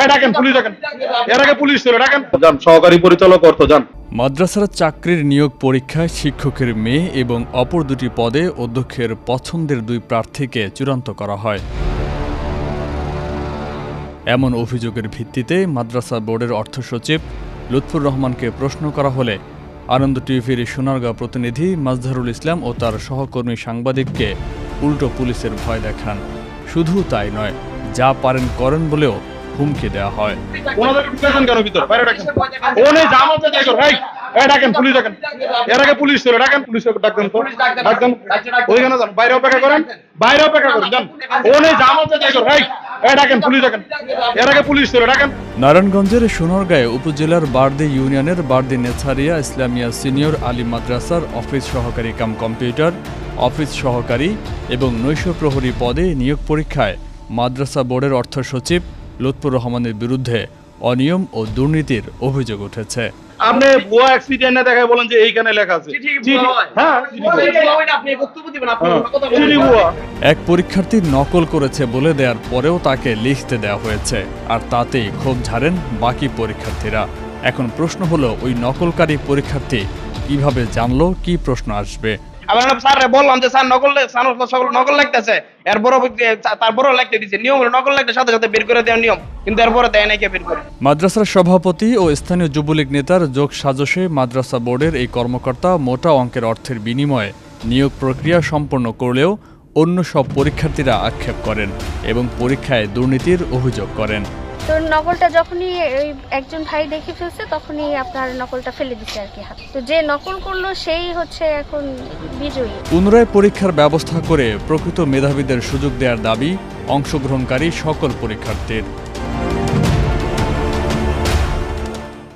এই ডাকেন পুলিশ ডাকেন। এর আগে পুলিশ ছিল ডাকেন। যান সহকারী পরিচালক অর্থ যান। মাদ্রাসার চাকরির নিয়োগ পরীক্ষায় শিক্ষকের মেয়ে এবং অপর দুটি পদে অধ্যক্ষের পছন্দের দুই প্রার্থীকে চূড়ান্ত করা হয়। এমন অভিযোগের ভিত্তিতে মাদ্রাসা বোর্ডের অর্থ সচিব লুৎফুর রহমানকে প্রশ্ন করা হলে আনন্দ টিভির সোনারগাঁও প্রতিনিধি মাজহারুল ইসলাম ও তার সহকর্মী সাংবাদিককে উল্টো পুলিশের ভয় দেখান। শুধু তাই নয় যা পারেন করেন বলেও হুমকি দেওয়া হয়। কেন ভিতর। বাইরে ডাকেন। ওনে জামাতে যাই কর এই এই ডাকেন পুলিশ ডাকেন। এর আগে পুলিশ ছিল ডাকেন পুলিশ ডাকবেন তো। ডাকবেন। ওইখানে যান বাইরে অপেক্ষা করেন। বাইরে অপেক্ষা করেন যান। ওনে জামাতে যাই কর এই এই ডাকেন পুলিশ ডাকেন। এর আগে পুলিশ ছিল ডাকেন। নারায়ণগঞ্জের সোনারগাঁয়ে উপজেলার বারদি ইউনিয়নের বারদি নেছারিয়া ইসলামিয়া সিনিয়র আলী মাদ্রাসার অফিস সহকারী কাম কম্পিউটার অফিস সহকারী এবং নৈশ প্রহরী পদে নিয়োগ পরীক্ষায় মাদ্রাসা বোর্ডের অর্থ সচিব লুৎফুর রহমানের বিরুদ্ধে অনিয়ম ও দুর্নীতির অভিযোগ উঠেছে। আপনি ভুয়া না দেখায় বলেন যে এইখানে লেখা আছে। এক পরীক্ষার্থী নকল করেছে বলে দেওয়ার পরেও তাকে লিখতে দেওয়া হয়েছে আর তাতেই ক্ষোভ ঝাড়েন বাকি পরীক্ষার্থীরা। এখন প্রশ্ন হলো ওই নকলকারী পরীক্ষার্থী কীভাবে জানলো কি প্রশ্ন আসবে? স্যার বললাম যে, স্যার দিছে, নিয়ম সাথে সাথে বের করে দেওয়ার নিয়ম। কিন্তু মাদ্রাসার সভাপতি ও স্থানীয় যুবলীগ নেতার যোগ সাজসে মাদ্রাসা বোর্ডের এই কর্মকর্তা মোটা অঙ্কের অর্থের বিনিময়ে নিয়োগ প্রক্রিয়া সম্পন্ন করলেও অন্য সব পরীক্ষার্থীরা আক্ষেপ করেন এবং পরীক্ষায় দুর্নীতির অভিযোগ করেন। তো নকলটা যখনই ওই একজন ভাই দেখে ফেলছে, তখনই আপনার নকলটা ফেলে দিচ্ছে আর কি হাত। তো যে নকল করল, সেই হচ্ছে এখন বিজয়ী। পুনরায় পরীক্ষার ব্যবস্থা করে প্রকৃত মেধাবীদের সুযোগ দেওয়ার দাবি অংশগ্রহণকারী সকল পরীক্ষার্থীর।